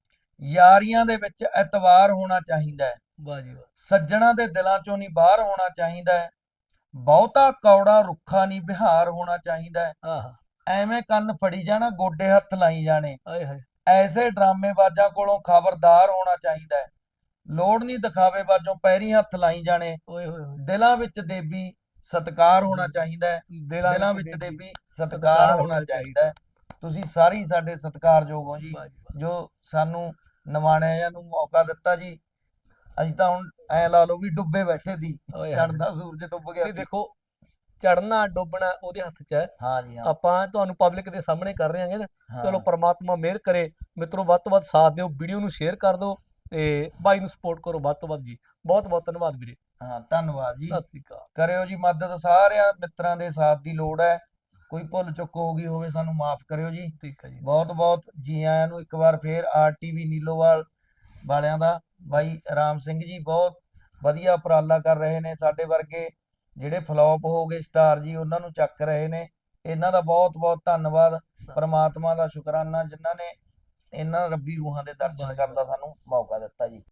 ਯਾਰੀਆਂ ਦੇ ਵਿੱਚ ਇਤਵਾਰ ਹੋਣਾ ਚਾਹੀਦਾ ਹੈ। ਵਾਹ ਜੀ ਵਾਹ। ਸੱਜਣਾ ਦੇ ਦਿਲਾਂ ਚੋਂ ਨਹੀਂ ਬਾਹਰ ਹੋਣਾ ਚਾਹੀਦਾ ਹੈ। ਬਹੁਤਾ ਕੌੜਾ ਰੁੱਖਾ ਨਹੀਂ ਬਿਹਾਰ ਹੋਣਾ ਚਾਹੀਦਾ ਹੈ। ਆਹਾ। ਐਵੇਂ ਕੰਨ ਫੜੀ ਜਾਣਾ ਗੋਡੇ ਹੱਥ ਲਾਈ ਜਾਣੇ। ਆਏ ਹਾਏ। ਐਸੇ ਡਰਾਮੇਬਾਜ਼ਾਂ ਕੋਲੋਂ ਖਬਰਦਾਰ ਹੋਣਾ ਚਾਹੀਦਾ ਹੈ। ਲੋੜ ਨਹੀਂ ਦਿਖਾਵੇ ਬਾਜੋਂ ਪੈਰੀ ਹੱਥ ਲਾਈ ਜਾਣੇ। ਓਏ ਹੋਏ ਹੋਏ। ਦਿਲਾਂ ਵਿੱਚ ਦੇਬੀ ਸਤਕਾਰ ਹੋਣਾ ਚਾਹੀਦਾ ਹੈ। ਦਿਲਾਂ ਵਿੱਚ ਦੇਵੀ। ਸਤਕਾਰ ਹੋਣਾ ਚਾਹੀਦਾ ਹੈ। ਤੁਸੀਂ ਸਾਰੀ ਸਾਡੇ ਸਤਿਕਾਰਯੋਗ ਹੋ ਜੀ ਜੀ ਸਾਨੂੰ ਨਿਮਾਣਿਆਂ ਨੂੰ ਮੌਕਾ ਦਿੱਤਾ ਜੀ। ਅਸੀਂ ਤਾਂ ਹੁਣ ਐ ਲਾ ਲਓ ਵੀ ਡੁੱਬੇ ਬੈਠੇ ਦੀ। ਚੜਦਾ ਸੂਰਜ ਡੁੱਬ ਗਿਆ ਤੇ। ਦੇਖੋ ਚੜਨਾ ਡੁੱਬਣਾ ਉਹਦੇ ਹੱਥ 'ਚ ਹੈ। ਹਾਂ ਜੀ ਹਾਂ। ਆਪਾਂ ਤੁਹਾਨੂੰ ਪਬਲਿਕ ਦੇ ਸਾਹਮਣੇ ਕਰ ਰਹੇ ਹਾਂਗੇ। ਨਾ ਹਾਂ। ਚਲੋ ਪ੍ਰਮਾਤਮਾ ਮਿਹਰ ਕਰੇ। ਮਿੱਤਰੋ ਵੱਧ ਤੋਂ ਵੱਧ ਸਾਥ ਦਿਓ ਵੀਡੀਓ ਨੂੰ ਸ਼ੇਅਰ ਕਰ ਦਿਓ ਤੇ ਬਾਈ ਨੂੰ ਸਪੋਰਟ ਕਰੋ ਵੱਧ ਤੋਂ ਵੱਧ ਜੀ। ਬਹੁਤ ਬਹੁਤ ਧੰਨਵਾਦ ਵੀਰੇ। ਹਾਂ ਧੰਨਵਾਦ ਜੀ। ਸਤਿ ਸ੍ਰੀ ਅਕਾਲ। ਕਰਿਓ ਜੀ ਮਦਦ ਸਾਰਿਆਂ ਮਿੱਤਰਾਂ ਦੇ ਸਾਥ ਦੀ ਲੋੜ ਹੈ। ਕੋਈ ਭੁੱਲ ਚੁੱਕ ਹੋ ਗਈ ਹੋਵੇ ਸਾਨੂੰ ਮਾਫ ਕਰਿਓ ਜੀ। ਠੀਕ ਹੈ ਜੀ। ਬਹੁਤ ਬਹੁਤ ਜੀ ਆਇਆਂ ਨੂੰ ਇੱਕ ਵਾਰ ਫੇਰ ਆਰਟੀਵੀ ਨੀਲੋਵਾਲ ਵਾਲਿਆਂ ਦਾ। ਬਾਈ ਰਾਮ ਸਿੰਘ ਜੀ ਬਹੁਤ ਵਧੀਆ ਉਪਰਾਲਾ ਕਰ ਰਹੇ ਨੇ ਸਾਡੇ ਵਰਗੇ। ਜਿਹੜੇ ਫਲॉप ਹੋ ਗਏ ਸਟਾਰ ਜੀ, ਉਹਨਾਂ ਨੂੰ ਚੱਕ ਰਹੇ ਨੇ। ਇਹਨਾਂ ਦਾ ਬਹੁਤ ਬਹੁਤ ਧੰਨਵਾਦ। ਪਰਮਾਤਮਾ ਦਾ ਸ਼ੁਕਰਾਨਾ, ਜਿਨ੍ਹਾਂ ਨੇ ਇਹਨਾਂ ਰੱਬੀ ਰੂਹਾਂ ਦੇ ਦਰਸ਼ਨ ਕਰਨ ਦਾ ਸਾਨੂੰ ਮੌਕਾ ਦਿੱਤਾ ਜੀ।